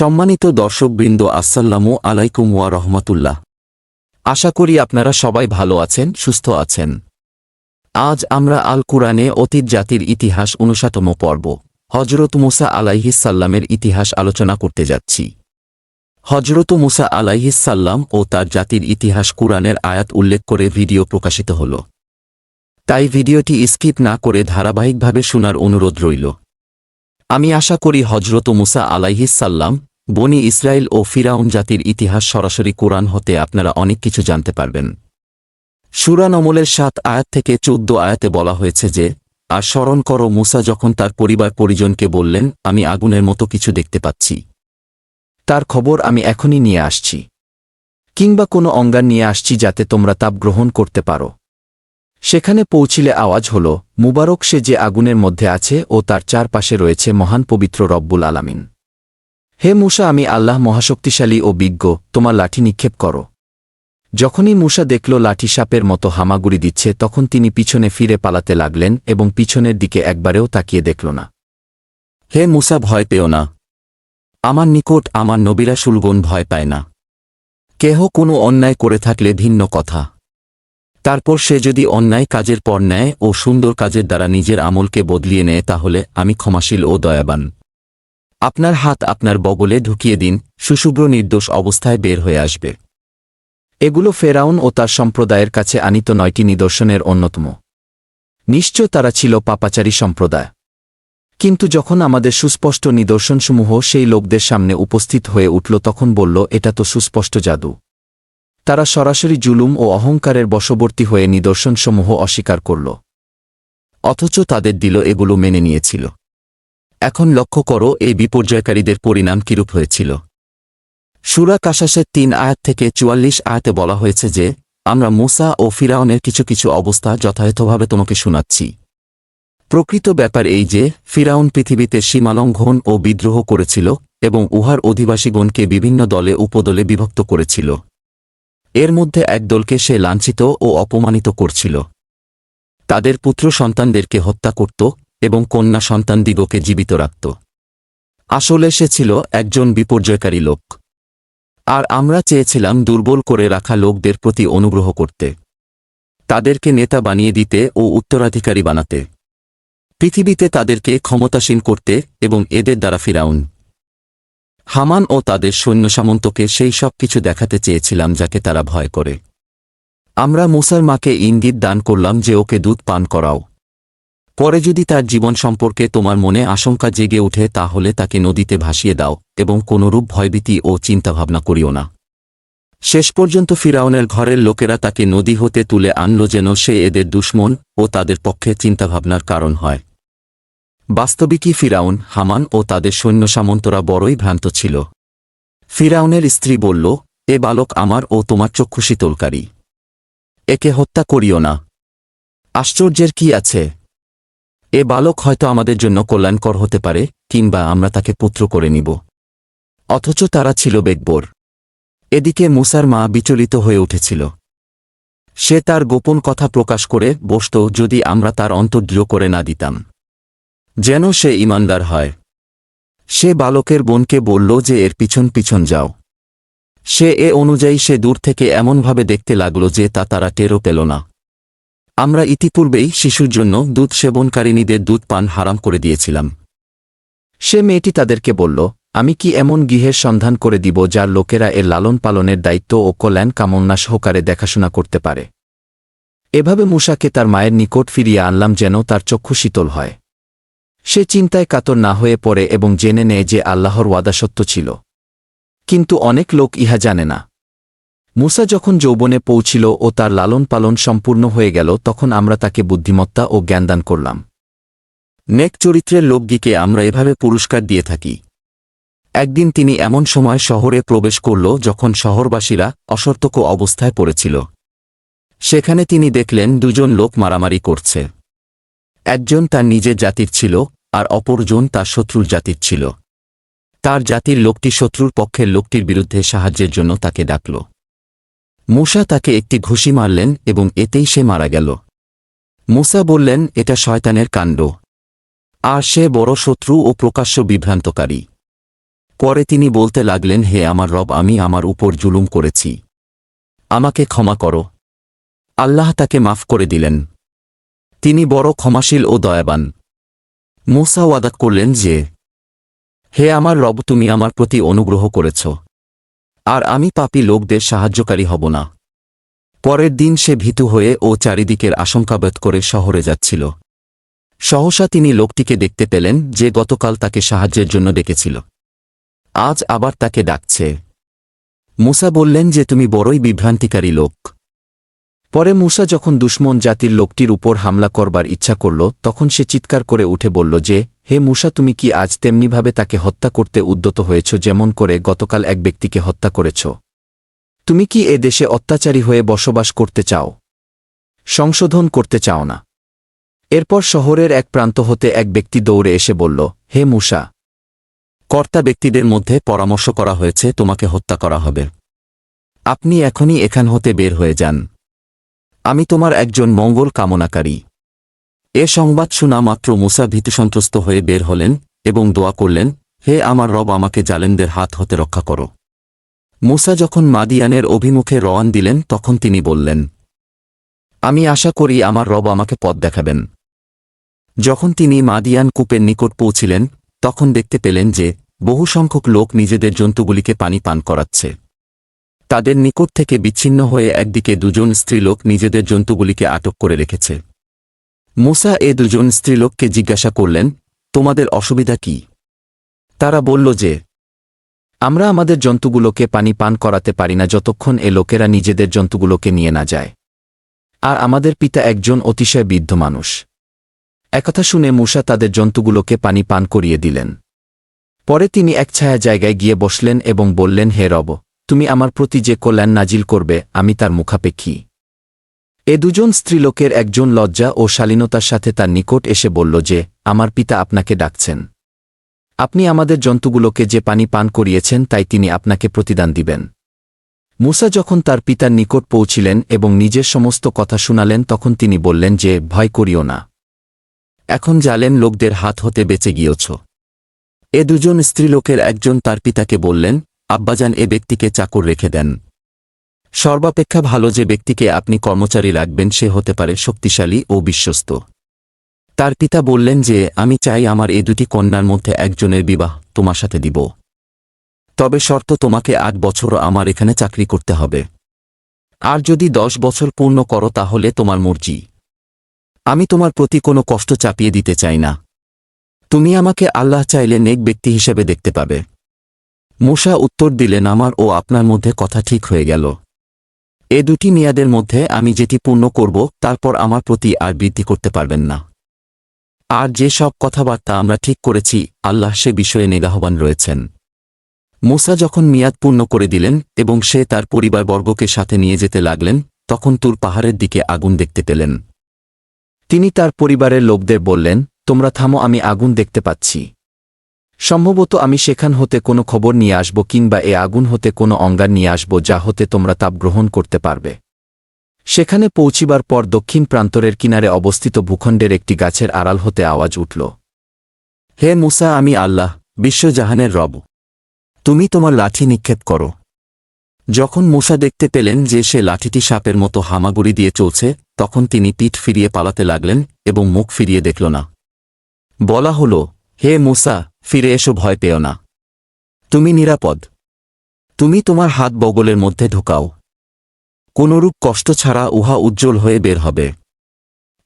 সম্মানিত দর্শকবৃন্দ আসসাল্লামু আলাইকুম ওয়া রহমতুল্লাহ। আশা করি আপনারা সবাই ভালো আছেন, সুস্থ আছেন। আজ আমরা আল কুরআনে অতীত জাতির ইতিহাস উনষাটম পর্ব হজরত মুসা আলাইহিসাল্লামের ইতিহাস আলোচনা করতে যাচ্ছি। হজরত মুসা আলাইহিসাল্লাম ও তার জাতির ইতিহাস কুরআনের আয়াত উল্লেখ করে ভিডিও প্রকাশিত হল। তাই ভিডিওটি স্কিপ না করে ধারাবাহিকভাবে শোনার অনুরোধ রইল। আমি আশা করি হজরত মুসা আলাইহিসাল্লাম বনি ইসরায়েল ও ফিরাউন জাতির ইতিহাস সরাসরি কোরআন হতে আপনারা অনেক কিছু জানতে পারবেন। সুরান অমলের সাত আয়াত থেকে চৌদ্দ আয়াতে বলা হয়েছে যে, আর স্মরণ করো, মুসা যখন তার পরিবার পরিজনকে বললেন, আমি আগুনের মতো কিছু দেখতে পাচ্ছি। তার খবর আমি এখনই নিয়ে আসছি। কিংবা কোনো অঙ্গার নিয়ে আসছি যাতে তোমরা তাপ গ্রহণ করতে পারো। সেখানে পৌঁছিলে আওয়াজ হল, মুবারক সে যে আগুনের মধ্যে আছে ও তার চারপাশে রয়েছে মহান পবিত্র রব্বুল আলামিন। হে মূসা, আমি আল্লাহ মহাশক্তিশালী ও বিজ্ঞ, তোমার লাঠি নিক্ষেপ করো। যখনই মূসা দেখল লাঠি সাপের মতো হামাগুড়ি দিচ্ছে, তখন তিনি পিছনে ফিরে পালাতে লাগলেন এবং পিছনের দিকে একবারেও তাকিয়ে দেখল না। হে মূসা, ভয় পেও না। আমার নিকট আমার নবীরা শুলগন ভয় পায় না। কেহ কোনো অন্যায় করে থাকলে ভিন্ন কথা। তারপর সে যদি অন্যায় কাজের পর নেয় ও সুন্দর কাজের দ্বারা নিজের আমলকে বদলিয়ে নেয়, তাহলে আমি ক্ষমাশীল ও দয়াবান। আপনার হাত আপনার বগলে ঢুকিয়ে দিন, সুশুভ্র নির্দোষ অবস্থায় বের হয়ে আসবে। এগুলো ফেরাউন ও তার সম্প্রদায়ের কাছে আনিত নয়টি নিদর্শনের অন্যতম। নিশ্চয় তারা ছিল পাপাচারী সম্প্রদায়। কিন্তু যখন আমাদের সুস্পষ্ট নিদর্শনসমূহ সেই লোকদের সামনে উপস্থিত হয়ে উঠল, তখন বলল, এটা তো সুস্পষ্ট জাদু। তারা সরাসরি জুলুম ও অহংকারের বশবর্তী হয়ে নিদর্শনসমূহ অস্বীকার করল। অথচ তাদের দিল এগুলো মেনে নিয়েছিল। এখন লক্ষ্য করো, এই বিপর্যয়কারীদের পরিণাম কিরূপ হয়েছিল। সুরা কাশাসের তিন আয়াত থেকে চুয়াল্লিশ আয়াতে বলা হয়েছে যে, আমরা মুসা ও ফিরাউনের কিছু কিছু অবস্থা যথাযথভাবে তোমাকে শোনাচ্ছি। প্রকৃত ব্যাপার এই যে, ফিরাউন পৃথিবীতে সীমালঙ্ঘন ও বিদ্রোহ করেছিল এবং উহার অধিবাসীগণকে বিভিন্ন দলে উপদলে বিভক্ত করেছিল। এর মধ্যে এক দলকে সে লাঞ্ছিত ও অপমানিত করছিল। তাদের পুত্র সন্তানদেরকে হত্যা করত এবং কন্যা সন্তানদিগকে জীবিত রাখত। আসলে সে ছিল একজন বিপর্যয়কারী লোক। আর আমরা চেয়েছিলাম দুর্বল করে রাখা লোকদের প্রতি অনুগ্রহ করতে। তাদেরকে নেতা বানিয়ে দিতে ও উত্তরাধিকারী বানাতে। পৃথিবীতে তাদেরকে ক্ষমতাসীন করতে এবং এদের দ্বারা ফিরাউন। হামান ও তাদের সৈন্য সামন্তকে সেই সব কিছু দেখাতে চেয়েছিলাম যাকে তারা ভয় করে। আমরা মুসার মাকে ইঙ্গিত দান করলাম যে ওকে দুধ পান করাও। পরে যদি তার জীবন সম্পর্কে তোমার মনে আশঙ্কা জেগে ওঠে, তাহলে তাকে নদীতে ভাসিয়ে দাও এবং কোনরূপ ভয়ভীতি ও চিন্তাভাবনা করিও না। শেষ পর্যন্ত ফিরাউনের ঘরের লোকেরা তাকে নদী হতে তুলে আনল যেন সে এদের দুশ্মন ও তাদের পক্ষে চিন্তাভাবনার কারণ হয়। বাস্তবিকই ফিরাউন, হামান ও তাদের সৈন্য সামন্তরা বড়ই ভ্রান্ত ছিল। ফিরাউনের স্ত্রী বলল, এ বালক আমার ও তোমার চক্ষু শীতলকারী। একে হত্যা করিও না। আশ্চর্যের কি আছে? এ বালক হয়তো আমাদের জন্য কল্যাণকর হতে পারে, কিংবা আমরা তাকে পুত্র করে নিব। অথচ তারা ছিল বেগবোর এদিকে মুসার মা বিচলিত হয়ে উঠেছিল। সে তার গোপন কথা প্রকাশ করে বসত, যদি আমরা তার অন্তর্দৃঢ় করে না দিতাম, যেন সে ইমানদার হয়। সে বালকের বোনকে বলল যে, এর পিছন পিছন যাও। সে এ অনুযায়ী সে দূর থেকে এমনভাবে দেখতে লাগল যে, তা তারা টেরও পেল না। আমরা ইতিপূর্বেই শিশুর জন্য দুধ সেবনকারিণীদের দুধ পান হারাম করে দিয়েছিলাম। সে মেয়েটি তাদেরকে বলল, আমি কি এমন গৃহের সন্ধান করে দিব যার লোকেরা এর লালন পালনের দায়িত্ব ও কল্যাণ কামনা সহকারে দেখাশোনা করতে পারে? এভাবে মূষাকে তার মায়ের নিকট ফিরিয়ে আনলাম যেন তার চক্ষু শীতল হয়। সে চিন্তায় কাতর না হয়ে পড়ে এবং জেনে নেয় যে আল্লাহর ওয়াদা সত্য ছিল। কিন্তু অনেক লোক ইহা জানে না। মুসা যখন যৌবনে পৌঁছিল ও তার লালন পালন সম্পূর্ণ হয়ে গেল, তখন আমরা তাকে বুদ্ধিমত্তা ও জ্ঞানদান করলাম। নেক চরিত্রের লোকদিকে আমরা এভাবে পুরস্কার দিয়ে থাকি। একদিন তিনি এমন সময় শহরে প্রবেশ করল যখন শহরবাসীরা অসর্তক অবস্থায় পড়েছিল। সেখানে তিনি দেখলেন দুজন লোক মারামারি করছে। একজন তার নিজের জাতির ছিল, আর অপরজন তার শত্রুর জাতির ছিল। তার জাতির লোকটি শত্রুর পক্ষের লোকটির বিরুদ্ধে সাহায্যের জন্য তাকে ডাকল। মূসা তাকে একটি ঘুষি মারলেন এবং এতেই সে মারা গেল। মুসা বললেন, এটা শয়তানের কাণ্ড। আর সে বড় শত্রু ও প্রকাশ্য বিভ্রান্তকারী। পরে তিনি বলতে লাগলেন, হে আমার রব, আমি আমার উপর জুলুম করেছি। আমাকে ক্ষমা করো। আল্লাহ তাকে মাফ করে দিলেন। তিনি বড় ক্ষমাশীল ও দয়াবান। মুসা ওয়াদা করলেন যে, হে আমার রব, তুমি আমার প্রতি অনুগ্রহ করেছ। আর আমি পাপি লোকদের সাহায্যকারী হব না। পরের দিন সে ভীতু হয়ে ও চারিদিকের আশঙ্কাবোধ করে শহরে যাচ্ছিল। সহসা তিনি লোকটিকে দেখতে পেলেন যে গতকাল তাকে সাহায্যের জন্য ডেকেছিল। আজ আবার তাকে ডাকছে। মুসা বললেন যে, তুমি বড়ই বিভ্রান্তিকারী লোক। পরে মুসা যখন দুশ্মন জাতির লোকটির উপর হামলা করবার ইচ্ছা করল, তখন সে চিৎকার করে উঠে বলল যে, হে মুসা, তুমি কি আজ তেমনিভাবে তাকে হত্যা করতে উদ্যত হয়েছ, যেমন করে গতকাল এক ব্যক্তিকে হত্যা করেছ? তুমি কি এ দেশে অত্যাচারী হয়ে বসবাস করতে চাও? সংশোধন করতে চাও না? এরপর শহরের এক প্রান্ত হতে এক ব্যক্তি দৌড়ে এসে বলল, হে মুসা, কর্তা ব্যক্তিদের মধ্যে পরামর্শ করা হয়েছে, তোমাকে হত্যা করা হবে। আপনি এখনই এখান হতে বের হয়ে যান। আমি তোমার একজন মঙ্গল কামনাকারী। এ সংবাদ শোনা মাত্র মুসা ভীতিসন্ত্রস্ত হয়ে বের হলেন এবং দোয়া করলেন, হে আমার রব আমাকে জালেনদের হাত হতে রক্ষা করো। মুসা যখন মাদিয়ানের অভিমুখে রওয়ান দিলেন, তখন তিনি বললেন, আমি আশা করি আমার রব আমাকে পথ দেখাবেন। যখন তিনি মাদিয়ান কূপের নিকট পৌঁছিলেন, তখন দেখতে পেলেন যে বহু সংখ্যক লোক নিজেদের জন্তুগুলিকে পানি পান করাচ্ছে। তাদের নিকট থেকে বিচ্ছিন্ন হয়ে একদিকে দুজন স্ত্রীলোক নিজেদের জন্তুগুলিকে আটক করে রেখেছে। মুসা এ দুজন স্ত্রীলোককে জিজ্ঞাসা করলেন, তোমাদের অসুবিধা কি? তারা বলল যে, আমরা আমাদের জন্তুগুলোকে পানি পান করাতে পারি না যতক্ষণ এ লোকেরা নিজেদের জন্তুগুলোকে নিয়ে না যায়। আর আমাদের পিতা একজন অতিশয় বৃদ্ধ মানুষ। একথা শুনে মূষা তাদের জন্তুগুলোকে পানি পান করিয়ে দিলেন। পরে তিনি এক ছায়া জায়গায় গিয়ে বসলেন এবং বললেন, হে রব তুমি আমার প্রতি যে কল্যাণ নাজিল করবে, আমি তার মুখাপেক্ষী। এ দুজন স্ত্রীলোকের একজন লজ্জা ও শালীনতার সাথে তার নিকট এসে বলল যে, আমার পিতা আপনাকে ডাকছেন। আপনি আমাদের জন্তুগুলোকে যে পানি পান করিয়েছেন, তাই তিনি আপনাকে প্রতিদান দিবেন। মুসা যখন তার পিতার নিকট পৌঁছিলেন এবং নিজের সমস্ত কথা শুনালেন, তখন তিনি বললেন যে, ভয় করিও না। এখন জালেম লোকদের হাত হতে বেঁচে গিয়েছ। এ দুজন স্ত্রীলোকের একজন তার পিতাকে বললেন আব্বাজান এ ব্যক্তিকে চাকর রেখে দেন। সর্বাপেক্ষা ভালো যে ব্যক্তিকে আপনি কর্মচারী রাখবেন সে হতে পারে শক্তিশালী ও বিশ্বস্ত। তার পিতা বললেন যে, আমি চাই আমার এই দুটি কন্যার মধ্যে একজনের বিবাহ তোমার সাথে দিব। তবে শর্ত তোমাকে আট বছরও আমার এখানে চাকরি করতে হবে। আর যদি দশ বছর পূর্ণ করো তাহলে তোমার মর্জি। আমি তোমার প্রতি কোনো কষ্ট চাপিয়ে দিতে চাই না। তুমি আমাকে আল্লাহ চাইলে নেক ব্যক্তি হিসেবে দেখতে পাবে। মুসা উত্তর দিলেন, আমার ও আপনার মধ্যে কথা ঠিক হয়ে গেল। এ দুটি মেয়াদের মধ্যে আমি যেটি পূর্ণ করব, তারপর আমার প্রতি আর বৃদ্ধি করতে পারবেন না। আর যে সব কথাবার্তা আমরা ঠিক করেছি, আল্লাহ সে বিষয়ে নিগাহবান রয়েছেন। মুসা যখন মিয়াদ পূর্ণ করে দিলেন এবং সে তার পরিবারবর্গকে সাথে নিয়ে যেতে লাগলেন, তখন তুর পাহাড়ের দিকে আগুন দেখতে পেলেন। তিনি তার পরিবারের লোকদের বললেন, তোমরা থামো, আমি আগুন দেখতে পাচ্ছি। সম্ভবত আমি সেখান হতে কোনো খবর নিয়ে আসব কিংবা এ আগুন হতে কোনো অঙ্গার নিয়ে আসব যা হতে তোমরা তাপ গ্রহণ করতে পারবে। সেখানে পৌঁছিবার পর দক্ষিণ প্রান্তরের কিনারে অবস্থিত ভূখণ্ডের একটি গাছের আড়াল হতে আওয়াজ উঠল। হে মুসা, আমি আল্লাহ, বিশ্বজাহানের রব। তুমি তোমার লাঠি নিক্ষেপ করো। যখন মুসা দেখতে পেলেন যে সে লাঠিটি সাপের মতো হামাগুড়ি দিয়ে চলছে, তখন তিনি পিঠ ফিরিয়ে পালাতে লাগলেন এবং মুখ ফিরিয়ে দেখল না। বলা হল, হে মুসা ফিরে এসো, ভয় পেও না। তুমি নিরাপদ। তুমি তোমার হাত বগলের মধ্যে ঢোকাও। কোনরূপ কষ্ট ছাড়া উহা উজ্জ্বল হয়ে বের হবে।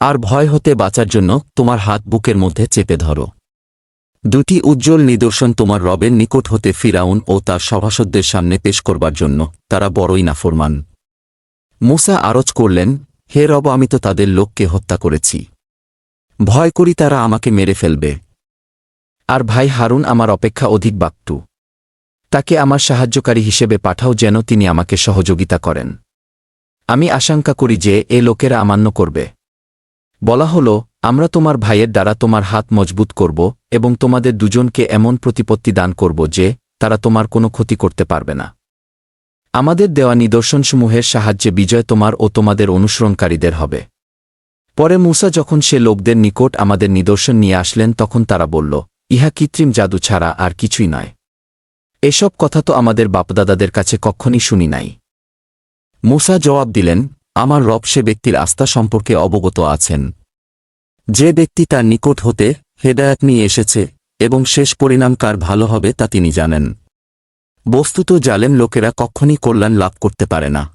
আর ভয় হতে বাঁচার জন্য তোমার হাত বুকের মধ্যে চেপে ধরো। দুটি উজ্জ্বল নিদর্শন তোমার রবের নিকট হতে ফিরাউন ও তার সভাসদদের সামনে পেশ করবার জন্য, তারা বড়ই নাফরমান। মুসা আরজ করলেন, হে রব, আমি তো তাদের লোককে হত্যা করেছি। ভয় করি তারা আমাকে মেরে ফেলবে। আর ভাই হারুন আমার অপেক্ষা অধিক বাক্টু। তাকে আমার সাহায্যকারী হিসেবে পাঠাও যেন তিনি আমাকে সহযোগিতা করেন। আমি আশঙ্কা করি যে এ লোকেরা আমান্য করবে। বলা হল, আমরা তোমার ভাইয়ের দ্বারা তোমার হাত মজবুত করব এবং তোমাদের দুজনকে এমন প্রতিপত্তি দান করব যে তারা তোমার কোনো ক্ষতি করতে পারবে না। আমাদের দেওয়া নিদর্শনসমূহের সাহায্যে বিজয় তোমার ও তোমাদের অনুসরণকারীদের হবে। পরে মূসা যখন সে লোকদের নিকট আমাদের নিদর্শন নিয়ে আসলেন, তখন তারা বলল ইহা কৃত্রিম জাদু ছাড়া আর কিছুই নয়। এসব কথা তো আমাদের বাপদাদাদের কাছে কখনই শুনি নাই। মুসা জবাব দিলেন, আমার রব সে ব্যক্তির আস্থা সম্পর্কে অবগত আছেন। যে ব্যক্তি তার নিকট হতে হেদায়াত নিয়ে এসেছে এবং শেষ পরিণাম কার ভালো হবে তা তিনি জানেন। বস্তুত জালেম লোকেরা কখনই কল্যাণ লাভ করতে পারে না।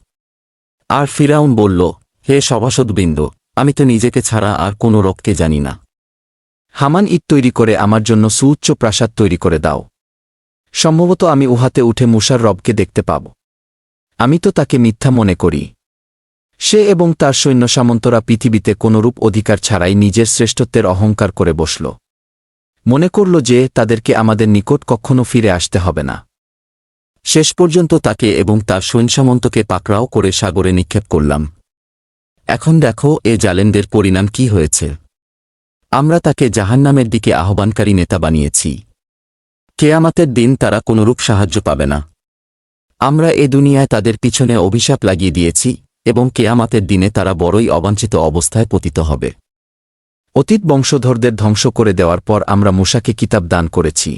আর ফিরাউন বলল, হে সভাসদবৃন্দ, আমি তো নিজেকে ছাড়া আর কোনো রবকে জানি না। হামান ইট তৈরি করে আমার জন্য সুউচ্চ প্রাসাদ তৈরি করে দাও। সম্ভবত আমি উহাতে উঠে মুসার রবকে দেখতে পাব। আমি তো তাকে মিথ্যা মনে করি। সে এবং তার সৈন্য সামন্তরা পৃথিবীতে কোনরূপ অধিকার ছাড়াই নিজের শ্রেষ্ঠত্বের অহংকার করে বসল। মনে করল যে তাদেরকে আমাদের নিকট কখনো ফিরে আসতে হবে না। শেষ পর্যন্ত তাকে এবং তার সৈন্যসামন্তকে পাকড়াও করে সাগরে নিক্ষেপ করলাম। এখন দেখো এ জালেনদের পরিণাম কি হয়েছে। আমরা তাকে জাহান্নামের দিকে আহ্বানকারী নেতা বানিয়েছি। কেয়ামাতের দিন তারা কোনরূপ সাহায্য পাবে না। আমরা এ দুনিয়ায় তাদের পিছনে অভিশাপ লাগিয়ে দিয়েছি এবং কেয়ামাতের দিনে তারা বড়ই অবাঞ্ছিত অবস্থায় পতিত হবে। অতীত বংশধরদের ধ্বংস করে দেওয়ার পর আমরা মুসাকে কিতাব দান করেছি।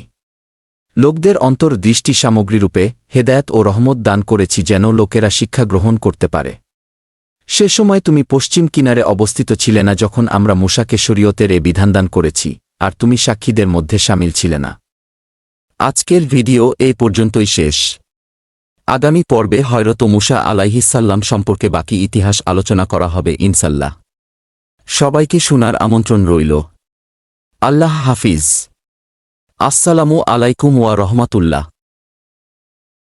লোকদের অন্তর দৃষ্টি সামগ্রীরূপে হেদায়েত ও রহমত দান করেছি যেন লোকেরা শিক্ষা গ্রহণ করতে পারে। সে সময় তুমি পশ্চিম কিনারে অবস্থিত ছিলে না যখন আমরা মুসাকে শরীয়তের এ বিধানদান করেছি, আর তুমি সাক্ষীদের মধ্যে সামিল ছিলে না। আজকের ভিডিও এই পর্যন্তই শেষ। আগামী পর্বে হয়রত মুসা আলাইহিসাল্লাম সম্পর্কে বাকি ইতিহাস আলোচনা করা হবে ইনসাল্লাহ সবাইকে শোনার আমন্ত্রণ রইল। আল্লাহ হাফিজ। আসসালামু আলাইকুম ওয়া রহমাতুল্লাহ।